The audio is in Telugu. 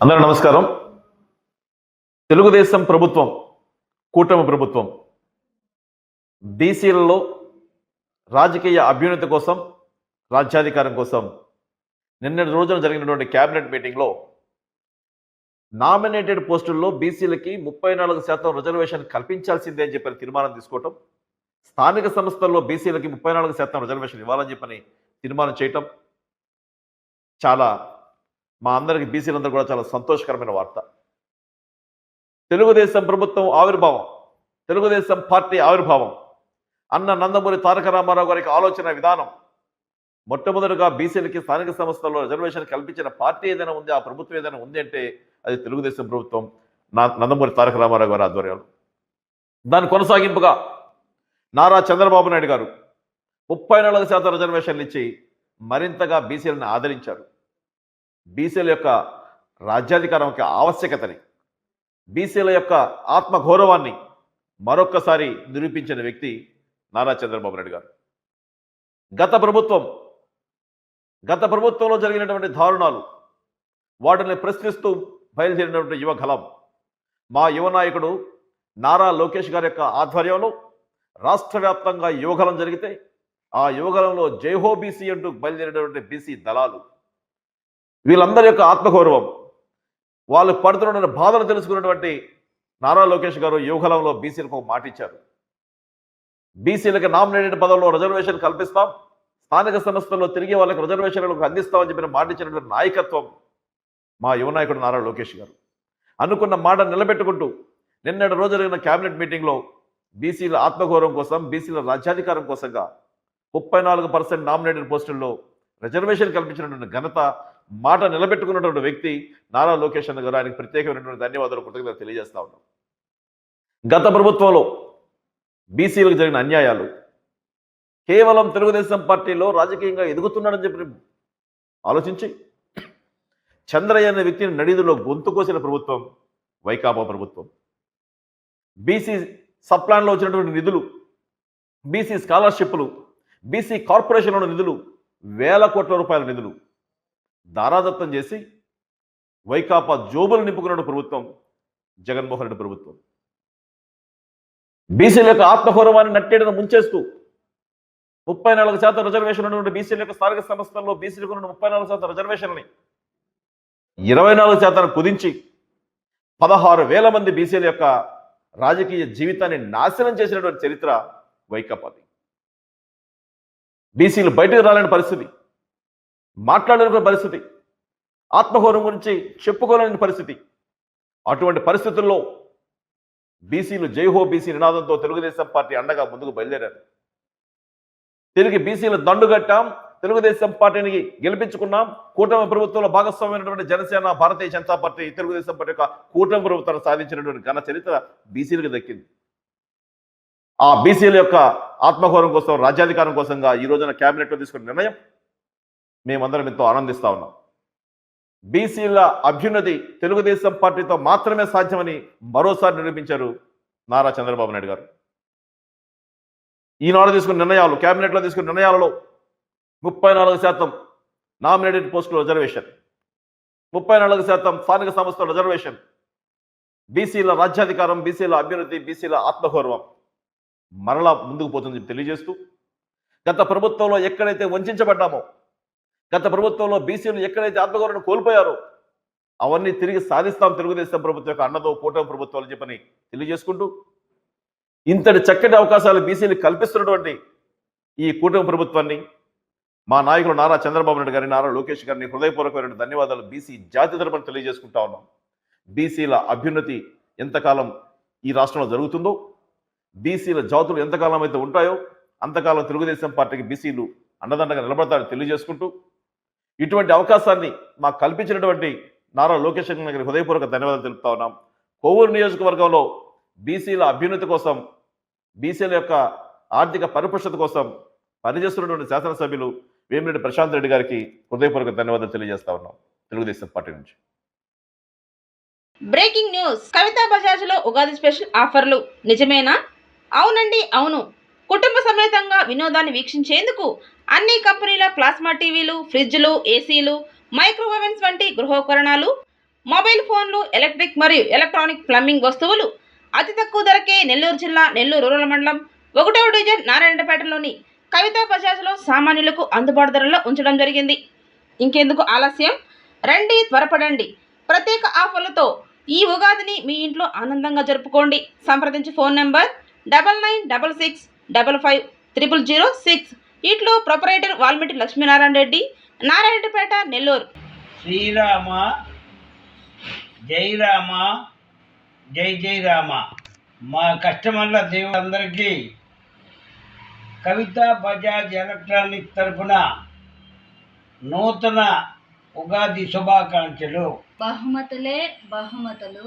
అందరూ నమస్కారం. తెలుగుదేశం ప్రభుత్వం కూటమి ప్రభుత్వం బీసీలలో రాజకీయ అభ్యున్నతి కోసం రాజ్యాధికారం కోసం నిన్నటి రోజున జరిగినటువంటి క్యాబినెట్ మీటింగ్లో నామినేటెడ్ పోస్టుల్లో బీసీలకి ముప్పై నాలుగు శాతం రిజర్వేషన్ కల్పించాల్సిందే అని చెప్పని తీర్మానం తీసుకోవటం స్థానిక సంస్థల్లో బీసీలకి ముప్పై నాలుగు శాతం రిజర్వేషన్ ఇవ్వాలని చెప్పని తీర్మానం చేయటం చాలా మా అందరికి బీసీలందరూ కూడా చాలా సంతోషకరమైన వార్త. తెలుగుదేశం ప్రభుత్వం ఆవిర్భావం. తెలుగుదేశం పార్టీ ఆవిర్భావం. అన్న నందమూరి తారక రామారావు గారికి ఆలోచన విధానం. మొట్టమొదటిగా బీసీలకి స్థానిక సంస్థల్లో రిజర్వేషన్ కల్పించిన పార్టీ ఏదైనా ఉంది? ఆ ప్రభుత్వం ఏదైనా ఉంది అంటే అది తెలుగుదేశం ప్రభుత్వం. నా నందమూరి తారక రామారావు గారి ఆధ్వర్యంలో. దాని కొనసాగింపుగా నారా చంద్రబాబు నాయుడు గారు ముప్పై నాలుగు శాతం రిజర్వేషన్లు ఇచ్చి మరింతగా బీసీలను ఆదరించారు. బీసీల యొక్క రాజ్యాధికారం యొక్క ఆవశ్యకతని బీసీల యొక్క ఆత్మగౌరవాన్ని మరొక్కసారి నిరూపించిన వ్యక్తి నారా చంద్రబాబు నాయుడు గారు. గత ప్రభుత్వం గత ప్రభుత్వంలో జరిగినటువంటి దారుణాలు వాటిని ప్రశ్నిస్తూ బయలుదేరినటువంటి యువ గలం మా యువ నాయకుడు నారా లోకేష్ గారి యొక్క ఆధ్వర్యంలో రాష్ట్ర వ్యాప్తంగా యువగలం జరిగితే ఆ యువగలంలో జైహో బీసీ అంటూ బయలుదేరినటువంటి బీసీ దళాలు వీళ్ళందరి యొక్క ఆత్మగౌరవం. వాళ్ళు పడుతున్న బాధలు తెలుసుకున్నటువంటి నారా లోకేష్ గారు యువగలంలో బీసీలకు ఒక మాట ఇచ్చారు. బీసీలకు నామినేటెడ్ పదవుల్లో రిజర్వేషన్ కల్పిస్తాం. స్థానిక సంస్థల్లో తిరిగి వాళ్ళకి రిజర్వేషన్లకు అందిస్తామని చెప్పిన మాట ఇచ్చినటువంటి నాయకత్వం మా యువ నాయకుడు నారా లోకేష్ గారు. అనుకున్న మాట నిలబెట్టుకుంటూ నిన్నటి రోజు జరిగిన కేబినెట్ మీటింగ్లో బీసీల ఆత్మగౌరవం కోసం బీసీల రాజ్యాధికారం కోసంగా ముప్పై నాలుగు పర్సెంట్ నామినేటెడ్ పోస్టుల్లో రిజర్వేషన్ కల్పించినటువంటి ఘనత మాట నిలబెట్టుకున్నటువంటి వ్యక్తి నారా లోకేష్ అన్న గారు ఆయనకు ప్రత్యేకమైనటువంటి ధన్యవాదాలు కృతజ్ఞత తెలియజేస్తా ఉన్నాం. గత ప్రభుత్వంలో బీసీలకు జరిగిన అన్యాయాలు కేవలం తెలుగుదేశం పార్టీలో రాజకీయంగా ఎదుగుతున్నాడని చెప్పి ఆలోచించి చంద్రయ్య అనే వ్యక్తిని నడిదులో గొంతు కోసిన ప్రభుత్వం వైకాపా ప్రభుత్వం. బీసీ సప్లాన్లో వచ్చినటువంటి నిధులు బీసీ స్కాలర్షిప్లు బీసీ కార్పొరేషన్లో నిధులు వేల కోట్ల రూపాయల నిధులు. దారాదత్తం చేసి వైకాపా జోబులు నింపుకున్న ప్రభుత్వం జగన్మోహన్ రెడ్డి ప్రభుత్వం. బీసీల యొక్క ఆత్మగౌరవాన్ని నట్టేటను ముంచేస్తూ ముప్పై నాలుగు శాతం రిజర్వేషన్ ఉన్నటువంటి బీసీల యొక్క స్థానిక సంస్థల్లో బీసీలకు ఉన్న ముప్పై నాలుగు శాతం రిజర్వేషన్ని ఇరవై నాలుగు శాతాన్ని కుదించి పదహారు వేల మంది బీసీల యొక్క రాజకీయ జీవితాన్ని నాశనం చేసినటువంటి చరిత్ర వైకాపాది. బీసీలు బయటకు రాలేని పరిస్థితి. మాట్లాడలేని పరిస్థితి. ఆత్మహోరం గురించి చెప్పుకోలేని పరిస్థితి. అటువంటి పరిస్థితుల్లో బీసీలు జైహో బీసీ నినాదంతో తెలుగుదేశం పార్టీ అండగా ముందుకు బయలుదేరారు. తిరిగి బీసీలు దండుగట్టాం తెలుగుదేశం పార్టీని గెలిపించుకున్నాం కూటమి ప్రభుత్వంలో భాగస్వామ్యమైనటువంటి జనసేన భారతీయ జనతా పార్టీ తెలుగుదేశం పార్టీ యొక్క కూటమి ప్రభుత్వాన్ని సాధించినటువంటి ఘన చరిత్ర బీసీలకు దక్కింది. ఆ బీసీల యొక్క ఆత్మగౌరవం కోసం రాజ్యాధికారం కోసంగా ఈ రోజున కేబినెట్లో తీసుకున్న నిర్ణయం మేమందరం ఎంతో ఆనందిస్తా ఉన్నాం. బీసీల అభ్యున్నతి తెలుగుదేశం పార్టీతో మాత్రమే సాధ్యమని మరోసారి నిరూపించారు నారా చంద్రబాబు నాయుడు గారు. ఈనాడు తీసుకున్న నిర్ణయాలు కేబినెట్లో తీసుకున్న నిర్ణయాలలో ముప్పై నాలుగు శాతం నామినేటెడ్ పోస్టుల రిజర్వేషన్ ముప్పై నాలుగు శాతం స్థానిక సంస్థల రిజర్వేషన్ బీసీల రాజ్యాధికారం బీసీల అభ్యున్నతి బీసీల ఆత్మగౌరవం మరలా ముందుకు పోతుందని తెలియజేస్తూ గత ప్రభుత్వంలో ఎక్కడైతే వంచబడ్డామో గత ప్రభుత్వంలో బీసీలు ఎక్కడైతే ఆత్మగౌరవం కోల్పోయారో అవన్నీ తిరిగి సాధిస్తాం తెలుగుదేశం ప్రభుత్వం యొక్క అన్నదో కూటమి ప్రభుత్వాలు చెప్పని తెలియజేసుకుంటూ ఇంతటి చక్కటి అవకాశాలు బీసీలు కల్పిస్తున్నటువంటి ఈ కూటమి ప్రభుత్వాన్ని మా నాయకులు నారా చంద్రబాబు నాయుడు గారిని నారా లోకేష్ గారిని హృదయపూర్వకమైన ధన్యవాదాలు బీసీ జాతి తరపున తెలియజేసుకుంటా ఉన్నాం. బీసీల అభ్యున్నతి ఎంతకాలం ఈ రాష్ట్రంలో జరుగుతుందో బీసీల జాతులు ఎంతకాలం అయితే ఉంటాయో అంతకాలం తెలుగుదేశం పార్టీకి బీసీలు అండదండగా నిలబడతారని తెలియజేసుకుంటూ ఇటువంటి అవకాశాన్ని మాకు కల్పించినటువంటి నారా లోకేష్ గారికి హృదయపూర్వక ధన్యవాదాలు తెలుపుతా ఉన్నాం. కోవూరు నియోజకవర్గంలో బీసీల అభ్యున్నతి కోసం బీసీల యొక్క ఆర్థిక పరిపుష్టత కోసం పనిచేస్తున్నటువంటి శాసనసభ్యులు వేమిరెడ్డి ప్రశాంత్ రెడ్డి గారికి హృదయపూర్వక ధన్యవాదాలు తెలియజేస్తా ఉన్నాం. తెలుగుదేశం పార్టీ నుంచి. Breaking news. కవితా బజాజ్లో ఉగాది స్పెషల్ ఆఫర్లు. నిజమేనా? అవునండి అవును. కుటుంబ సమేతంగా వినోదాన్ని వీక్షించేందుకు అన్ని కంపెనీల ప్లాస్మా టీవీలు ఫ్రిడ్జ్లు ఏసీలు మైక్రోవేవెన్స్ వంటి గృహోపకరణాలు మొబైల్ ఫోన్లు ఎలక్ట్రిక్ మరియు ఎలక్ట్రానిక్ ప్లంబింగ్ వస్తువులు అతి తక్కువ ధరకే నెల్లూరు జిల్లా నెల్లూరు రూరల్ మండలం ఒకటవ డివిజన్ నారాయణపేటలోని కవితా బజాజ్లో సామాన్యులకు అందుబాటు ధరలో ఉంచడం జరిగింది. ఇంకెందుకు ఆలస్యం? రండి త్వరపడండి. ప్రత్యేక ఆఫర్లతో ఈ ఉగాదిని మీ ఇంట్లో ఆనందంగా జరుపుకోండి. సంప్రదించి phone number double nine double six double five triple zero six. ఇట్లో ప్రొపరేటర్ వాల్మీటి లక్ష్మీనారాయణ రెడ్డి నారాయణపేట నెల్లూరు. శ్రీరామ జై రామ జై జై రామ మా కస్టమర్ల దేవులందరికీ కవిత బజాజ్ ఎలక్ట్రానిక్ తరఫున నూతన ఉగాది శుభాకాంక్షలు. బహుమతులే బహుమతులు.